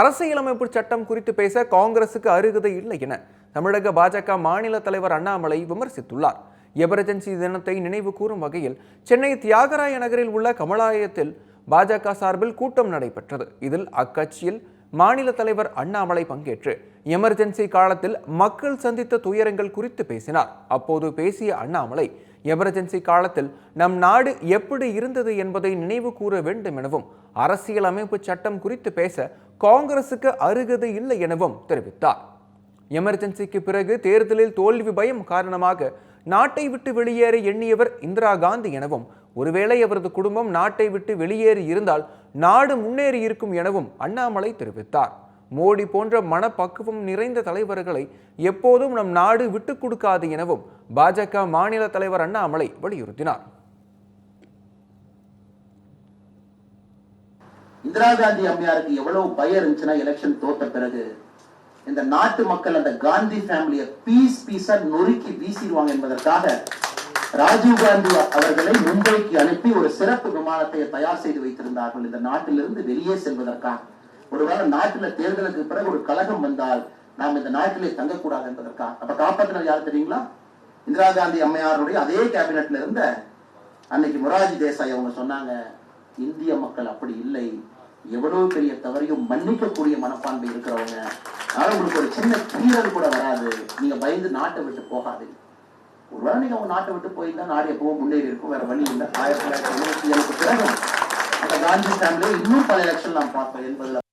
அரசியலமைப்பு சட்டம் குறித்து பேச காங்கிரசுக்கு அருகதை இல்லை என தமிழக பாஜக மாநில தலைவர் அண்ணாமலை விமர்சித்துள்ளார். எமர்ஜென்சி தினத்தை நினைவு கூறும் வகையில் சென்னை தியாகராய நகரில் உள்ள கமலாலயத்தில் பாஜக சார்பில் கூட்டம் நடைபெற்றது. இதில் அக்கட்சியில் மாநில தலைவர் அண்ணாமலை பங்கேற்று எமர்ஜென்சி காலத்தில் மக்கள் சந்தித்த துயரங்கள் குறித்து பேசினார். அப்போது பேசிய அண்ணாமலை எமர்ஜென்சி காலத்தில் நம் நாடு எப்படி இருந்தது என்பதை நினைவு கூற வேண்டும் எனவும் அரசியல் அமைப்பு சட்டம் குறித்து பேச காங்கிரசுக்கு அருகதை இல்லை எனவும் தெரிவித்தார். எமர்ஜென்சிக்கு பிறகு தேர்தலில் தோல்வி பயம் காரணமாக நாட்டை விட்டு வெளியேற எண்ணியவர் இந்திரா காந்தி எனவும் ஒருவேளை அவரது குடும்பம் நாட்டை விட்டு வெளியேறி இருந்தால் நாடு முன்னேறி இருக்கும் எனவும் அண்ணாமலை தெரிவித்தார். மோடி போன்ற மனப்பக்குவம் நிறைந்த தலைவர்களை எப்போதும் நம் நாடு விட்டுக் கொடுக்காது எனவும் பாஜக மாநில தலைவர் அண்ணாமலை வலியுறுத்தினார். இந்திரா காந்தி அம்மையாருக்கு எவ்வளவு பயம் இருந்துச்சுன்னா எலெக்ஷன் தோத்த பிறகு இந்த நாட்டு மக்கள் அந்த காந்தி ஃபேமிலிய பீஸ் பீஸா நொறுக்கி வீசிடுவாங்க என்பதற்காக ராஜீவ் காந்தி அவர்களை மும்பைக்கு அனுப்பி ஒரு சிறப்பு விமானத்தை தயார் செய்து வைத்திருந்தார்கள். இந்த நாட்டிலிருந்து வெளியே செல்வதற்காக. ஒருவேளை நாட்டுல தேர்தலுக்கு பிறகு ஒரு கழகம் வந்தால் நாம் இந்த நாட்டிலே தங்கக்கூடாது என்பதற்காக. அப்ப காப்பாற்றினர் யார் தெரியுங்களா? இந்திரா காந்தி அம்மையாருடைய அதே கேபினெட்ல இருந்த அன்னைக்கு மொராஜி தேசாய் அவங்க சொன்னாங்க இந்திய மக்கள் அப்படி இல்லை. எவ்வளவு பெரிய தவறையும் மன்னிக்கக்கூடிய மனப்பான்மை இருக்கிறவங்க. அதனால உங்களுக்கு ஒரு சின்ன கீழல் கூட வராது. நீங்க பயந்து நாட்டை விட்டு போகாதீங்க. ஒருவேளை நீங்க உங்க நாட்டை விட்டு போயிருந்தா நாடு எப்பவும் முன்னேறி இருக்கும். வேற வழி இல்லை. ஆயிரத்தி தொள்ளாயிரத்தி எழுபத்தி ஏழுக்கு பிறகு அந்த காந்தி ஃபேமிலி இன்னும் பல எலெக்ஷன் நாம் பார்த்தோம் என்பதுல